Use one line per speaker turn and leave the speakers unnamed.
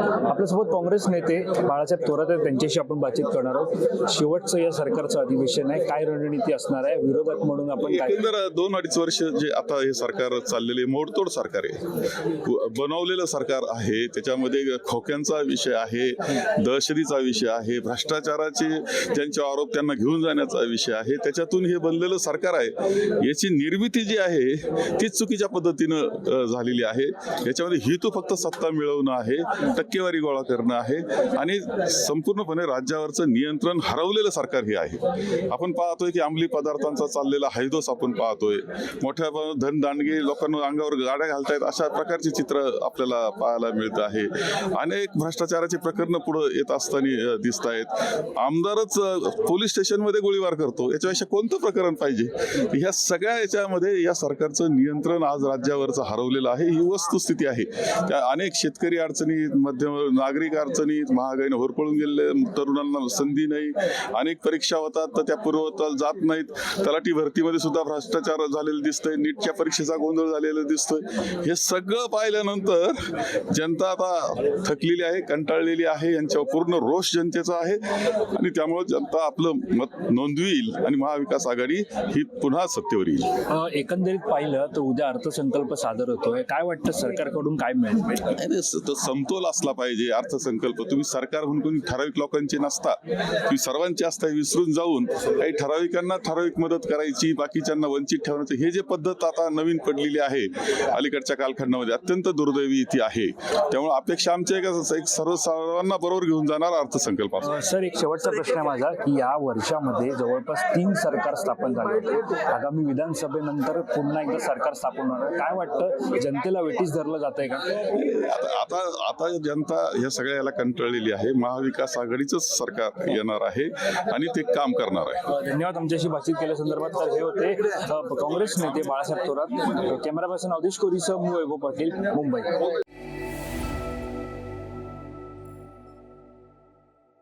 आपल्यासोबत काँग्रेस नेते बाळासाहेब थोरात आहेत त्यांच्याशी आपण बातचीत करणार आहोत. शेवटचं या सरकारचं अधिवेशन आहे. काय रणनीती असणार आहे? विरोधक म्हणून आपण
एकंदर दोन अडीच वर्ष जे आता हे सरकार चाललेले मोडतोड सरकार आहे. बनवलेलं सरकार आहे. त्याच्यामध्ये खोक्यांचा विषय आहे दहशतीचा विषय आहे भ्रष्टाचाराचे ज्यांचे आरोप त्यांना घेऊन जाण्याचा विषय आहे. त्याच्यातून हे बनलेलं सरकार आहे. याची निर्मिती जी आहे ती चुकीच्या पद्धतीनं झालेली आहे. याच्यामध्ये हेतू फक्त सत्ता मिळवणं आहे. टक्केवारी गोळा करणं आहे आणि संपूर्णपणे राज्यावरचं नियंत्रण हरवलेलं सरकार हे आहे. आपण पाहतोय की अंमली पदार्थांचा चाललेला हैदोस आपण पाहतोय. मोठ्या धनदांडगे लोकांना अंगावर गाड्या घालतायत अशा प्रकारचे चित्र आपल्याला पाहायला मिळत आहे. अनेक भ्रष्टाचाराची प्रकरणं पुढे येत असताना दिसत आहेत आमदारच पोलीस स्टेशनमध्ये गोळीबार करतो. याच्यापेक्षा कोणतं प्रकरण पाहिजे? ह्या सगळ्या याच्यामध्ये या सरकारचं नियंत्रण आज राज्यावरचं हरवलेलं आहे. ही वस्तुस्थिती आहे. त्या अनेक शेतकरी अडचणीत मध्यम नागरिक अडचणीत महागाईने होरपळून गेले तरुणांना संधी नाही अनेक परीक्षा होतात तर त्या पूर्वताला जात नाहीत. तलाठी भरतीमध्ये सुद्धा भ्रष्टाचार झालेलं दिसतंय नीटच्या परीक्षेचा गोंधळ झालेला दिसतोय. हे सगळं पाहिल्यानंतर जनता आता थकलेली आहे कंटाळलेली आहे यांच्यावर पूर्ण रोष जनतेचा आहे आणि त्यामुळे जनता आपलं मत नोंदविल आणि महाविकास आघाडी ही पुन्हा सत्तेवर येईल.
एकंदरीत पाहिलं तर उद्या अर्थसंकल्प सादर होतोय. काय वाटतं सरकारकडून काय मिळेल?
समतोल असला पाहिजे अर्थसंकल्प. तुम्ही सरकार म्हणून कोणी ठराविक लोकांचे नसता. तुम्ही सर्वांचे असता विसरून जाऊन काही ठराविकांना ठराविक मदत करायची बाकीच्यांना वंचित ठेवण्याची हे जे पद्धत आता नवीन पडलेली आहे अलीकडच्या कालखंडामध्ये अत्यंत दुर्दैवी ती आहे. त्यामुळे अपेक्षा आमच्या एक एक सर्व सर्वांना बरोबर घेऊन जाणार अर्थसंकल्प
सर एक शेवटचा प्रश्न आहे माझा की या वर्षामध्ये जवळपास तीन सरकार स्थापन झाले होते. आगामी विधानसभेनंतर पुन्हा एकदा सरकार स्थापन होणार. काय वाटतं? जनतेला वेटीस धरलं जात आहे का?
आता आता आता जनता या सगळ्या याला कंटाळलेली आहे. महाविकास आघाडीच सरकार येणार आहे आणि ते काम करणार आहे.
धन्यवाद आमच्याशी बातचीत केल्या संदर्भात. तर हे होते काँग्रेस नेते बाळासाहेब थोरात कॅमेरा पर्सन अवधेश कोरीसह वैभव पाटील मुंबई.